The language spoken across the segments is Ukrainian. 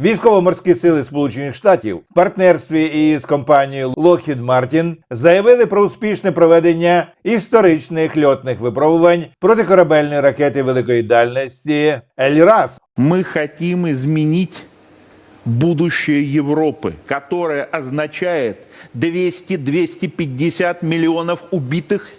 Військово-морські сили Сполучених Штатів в партнерстві із компанією Lockheed Martin заявили про успішне проведення історичних льотних випробувань протикорабельної ракети великої дальності Ельрас. Мы хотим изменить будущее Европы, которое означает 200-250 миллионов убитых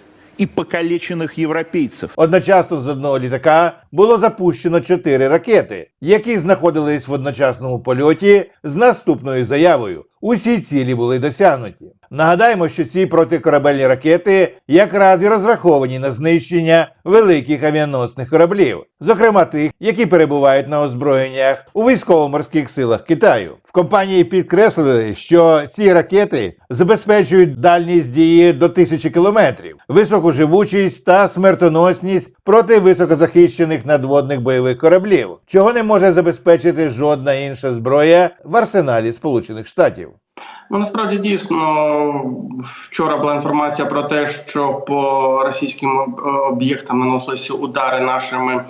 и покалічених європейців Одночасно з одного літака було запущено чотири ракети, які знаходились в одночасному польоті з наступною заявою. Усі цілі були досягнуті. Нагадаємо, що ці протикорабельні ракети якраз і розраховані на знищення великих авіаносних кораблів, зокрема тих, які перебувають на озброєннях у військово-морських силах Китаю. В компанії підкреслили, що ці ракети забезпечують дальність дії до тисячі кілометрів, високу живучість та смертоносність проти високозахищених надводних бойових кораблів, чого не може забезпечити жодна інша зброя в арсеналі Сполучених Штатів. Ну насправді дійсно вчора була інформація про те, що по російським об'єктам наносилися удари нашими е,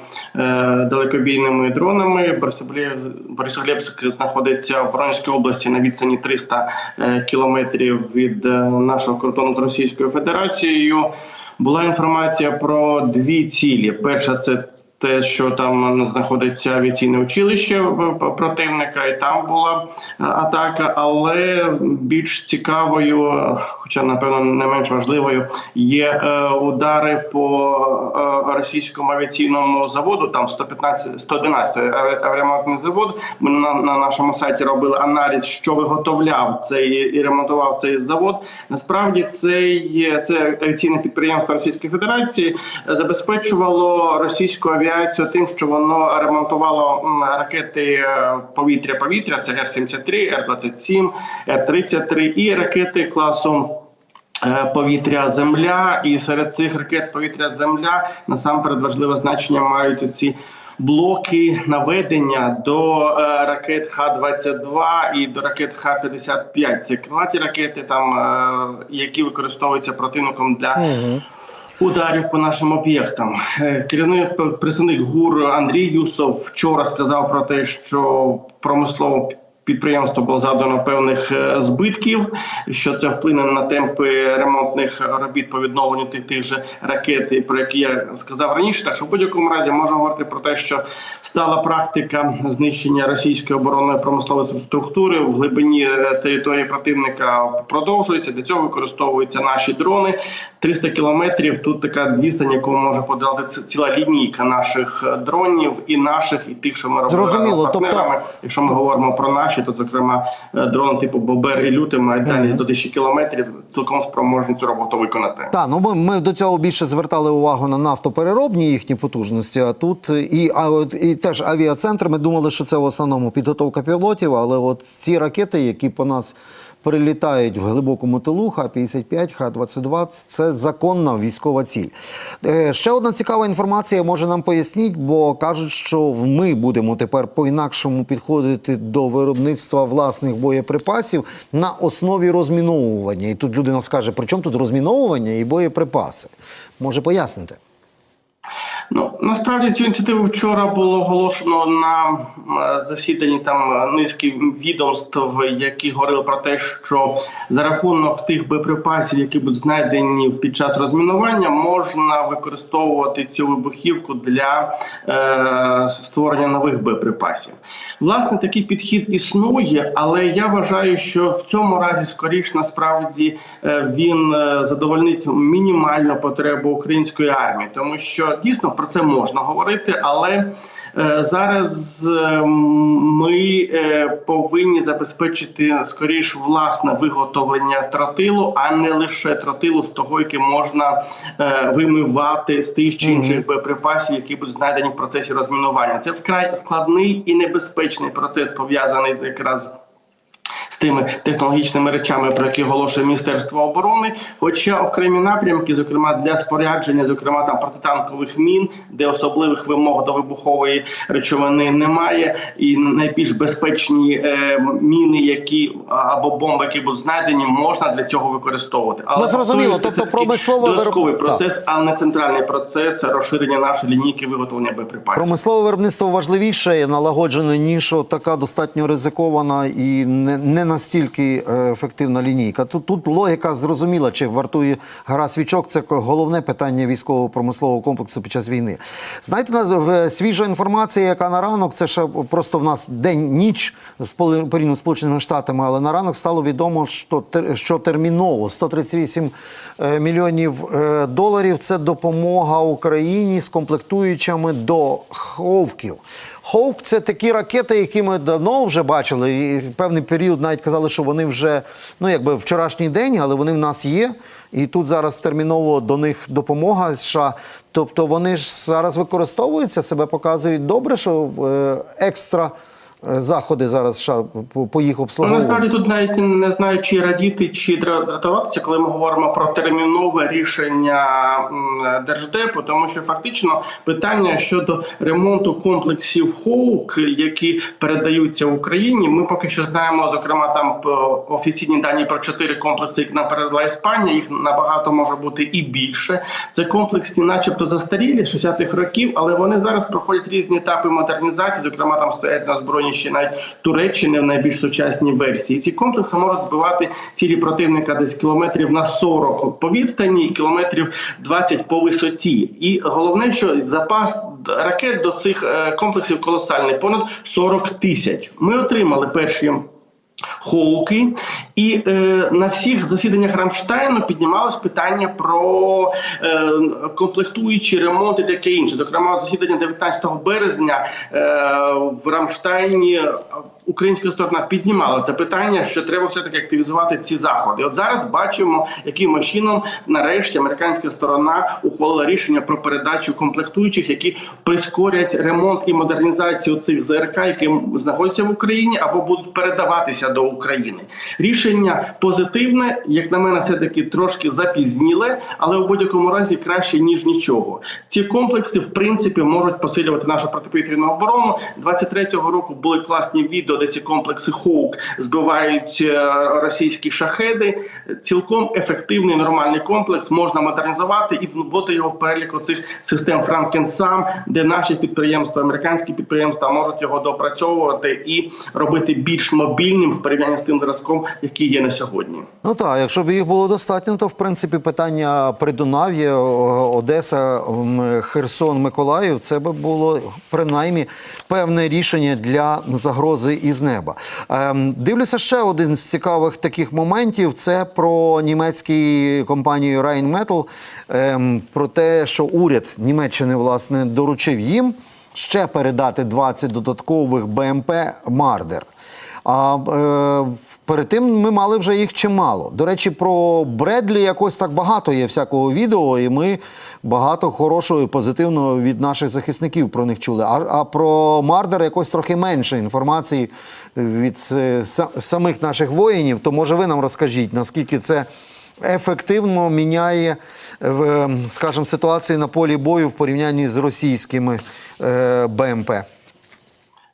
далекобійними дронами. Борисоглеб- Борисоглебськ знаходиться в Воронезькій області на відстані 300 е, кілометрів від е, нашого кордону з Російською Федерацією. Була інформація про дві цілі. Перша це те, що там знаходиться авіаційне училище противника, і там була е, атака. Але більш цікавою, хоча напевно не менш важливою, є е, удари по е, російському авіаційному заводу. Там 115, 111 аві- авіаремонтний завод. Ми на, на нашому сайті робили аналіз, що виготовляв цей і ремонтував цей завод. Насправді цей це авіаційне підприємство Російської Федерації забезпечувало російську авіацію тим, що воно ремонтувало ракети е, повітря-повітря. Це Р-73, Р-27, Р-33 і ракети класу. Е, Повітря земля, і серед цих ракет повітря земля насамперед важливе значення мають ці блоки наведення до е, ракет Х-22 і до ракет Х-55. Це крилаті ракети, там е, які використовуються противником для ударів по нашим об'єктам. Керівник представник ГУР Андрій Юсов вчора сказав про те, що промислово підприємство було завдано певних е, збитків, що це вплине на темпи ремонтних робіт по відновленню тих, тих же ракет, про які я сказав раніше. Так що в будь-якому разі можна говорити про те, що стала практика знищення російської оборонної промислової структури в глибині е, території противника продовжується. Для цього використовуються наші дрони. 300 кілометрів. Тут така відстань, яку може подолати ц- ціла лінійка наших е, дронів, і наших, і тих, що ми робили Зрозуміло, партнерами. тобто- Якщо ми говоримо про наші, то зокрема е, дрон типу Бобер і Люти мають далі до 1000 кілометрів, цілком спроможні цю роботу виконати. Так, ну ми, ми до цього більше звертали увагу на нафтопереробні їхні потужності. А тут і, а, от, і теж авіацентр. Ми думали, що це в основному підготовка пілотів, але от ці ракети, які по нас прилітають в глибокому тилу, Х-55, Х-22, це законна військова ціль. Е, ще одна цікава інформація, може нам поясніть, бо кажуть, що ми будемо тепер по-інакшому підходити до виробництва власних боєприпасів на основі розміновування. І тут людина скаже, при чому тут розміновування і боєприпаси? Може пояснити? Ну насправді цю ініціативу вчора було оголошено на засіданні там низки відомств, які говорили про те, що за рахунок тих боєприпасів, які будуть знайдені під час розмінування, можна використовувати цю вибухівку для е, створення нових боєприпасів. Власне, такий підхід існує, але я вважаю, що в цьому разі скоріш насправді е, він е, задовольнить мінімальну потребу української армії, тому що дійсно про це можна говорити, але е, зараз е, ми е, повинні забезпечити скоріш власне виготовлення тротилу, а не лише тротилу з того, який можна е, вимивати з тих чи інших боєприпасів, які будуть знайдені в процесі розмінування. Це вкрай складний і небезпечний процес, пов'язаний якраз тими технологічними речами, про які оголошує Міністерство оборони. Хоча окремі напрямки, зокрема для спорядження, зокрема там протитанкових мін, де особливих вимог до вибухової речовини немає, і найбільш безпечні е, міни, які або бомби, які будуть знайдені, можна для цього використовувати. Ну, зрозуміло, тобто вироб- додатковий Так. процес, а не центральний процес розширення нашої лінійки виготовлення боєприпасів. Промислове виробництво важливіше, налагоджене, ніж така достатньо ризикована і не, не настільки е, ефективна лінійка. Тут, тут логіка зрозуміла, чи вартує гра свічок. Це головне питання військово-промислового комплексу під час війни. Знаєте, свіжа інформація, яка на ранок, це ще просто в нас день-ніч порівняно з Сполученими Штатами, але на ранок стало відомо, що, що терміново 138 е, мільйонів е, доларів це допомога Україні з комплектуючими до ховків. Ховк це такі ракети, які ми давно вже бачили. І в певний період навіть казали, що вони вже ну якби вчорашній день, але вони в нас є. І тут зараз терміново до них допомога США. Тобто вони ж зараз використовуються, себе показують добре, що е, екстра заходи зараз США по, їх Ну, обслуговуванню. насправді тут навіть не знаю, чи радіти, чи дратуватися, коли ми говоримо про термінове рішення держдепу, тому що фактично питання щодо ремонту комплексів ХОУК, які передаються Україні, ми поки що знаємо, зокрема, там офіційні дані про чотири комплекси, які нам передала Іспанія. Їх набагато може бути і більше. Це комплексні, начебто, застарілі 60-х років, але вони зараз проходять різні етапи модернізації. Зокрема, там стоять на збройні ще навіть Туреччини в найбільш сучасній версії. Ці комплекси можуть збивати цілі противника десь кілометрів на 40 по відстані і кілометрів 20 по висоті. І головне, що запас ракет до цих е, комплексів колосальний понад 40 тисяч. Ми отримали перші. Хоуки, і е, на всіх засіданнях Рамштайну піднімалось питання про е, комплектуючі і таке інше. Зокрема, засідання 19 березня е, в Рамштайні українська сторона піднімала це питання, що треба все таки активізувати ці заходи. От зараз бачимо, яким чином нарешті американська сторона ухвалила рішення про передачу комплектуючих, які прискорять ремонт і модернізацію цих ЗРК, які знаходяться в Україні або будуть передаватися до України. Рішення позитивне, як на мене, все таки трошки запізніле, але у будь-якому разі краще ніж нічого. Ці комплекси в принципі можуть посилювати нашу протиповітряну оборону. 23-го року були класні відео, де ці комплекси Хоук збивають е, російські шахеди. Цілком ефективний нормальний комплекс можна модернізувати і вводити його в перелік цих систем Франкенсам, де наші підприємства, американські підприємства можуть його допрацьовувати і робити більш мобільним в порівнянні з тим зразком, який є на сьогодні. Ну так, якщо б їх було достатньо, то в принципі питання Придунав'я, Одеса, Херсон, Миколаїв це би було принаймні певне рішення для загрози із неба. Ем, дивлюся ще один з цікавих таких моментів. Це про німецьку компанію Rheinmetall, ем, про те, що уряд Німеччини власне доручив їм ще передати 20 додаткових БМП Мардер. А е, перед тим ми мали вже їх чимало. До речі, про Бредлі якось так багато є всякого відео, і ми багато хорошого і позитивного від наших захисників про них чули. А, а про Мардер якось трохи менше інформації від е, са- самих наших воїнів. То може ви нам розкажіть, наскільки це ефективно міняє, е, скажімо, ситуацію на полі бою в порівнянні з російськими е, БМП.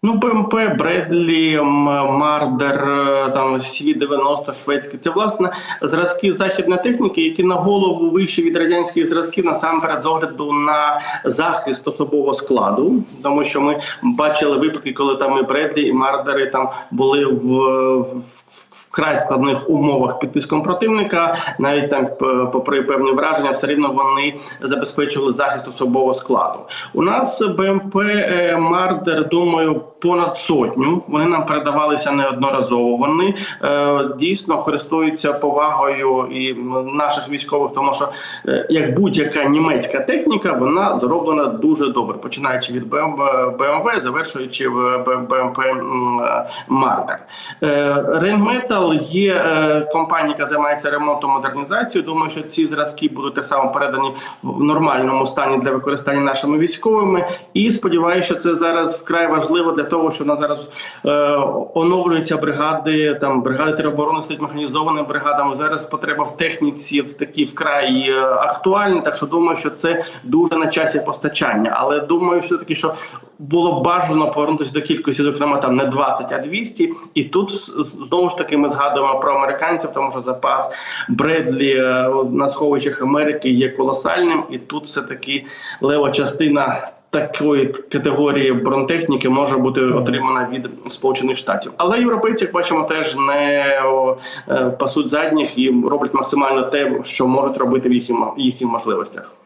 Ну, БМП, Бредлі, Мардер, е, там CV-90, шведські. Це власне зразки західної техніки, які на голову вищі від радянських зразків насамперед з огляду на захист особового складу, тому що ми бачили випадки, коли там і Бредлі, і Мардери там були в, в вкрай складних умовах під тиском противника, навіть там, попри певні враження, все рівно вони забезпечували захист особового складу. У нас БМП е, Мардер, думаю, понад сотню. Вони нам передавалися неодноразово. Вони е, дійсно користуються повагою і наших військових, тому що е, як будь-яка німецька техніка, вона зроблена дуже добре, починаючи від БМВ, завершуючи в БМП м, е, Мардер. Рейнметал є е, компанія, яка займається ремонтом модернізацією. Думаю, що ці зразки будуть так само передані в нормальному стані для використання нашими військовими. І сподіваюся, що це зараз вкрай важливо для того, що у нас зараз е, оновлюються бригади, там бригади тероборони стають механізованими бригадами. Зараз потреба в техніці такі вкрай е, актуальні. Так що думаю, що це дуже на часі постачання. Але думаю, все таки, що було бажано повернутися до кількості, зокрема там не 20, а 200. І тут знову ж таки ми згадуємо про американців, тому що запас Бредлі е, на сховищах Америки є колосальним, і тут все таки лева частина. Такої категорії бронетехніки може бути отримана від Сполучених Штатів, але європейці, як бачимо, теж не е, пасуть задніх і роблять максимально те, що можуть робити в їхніх їхніх можливостях.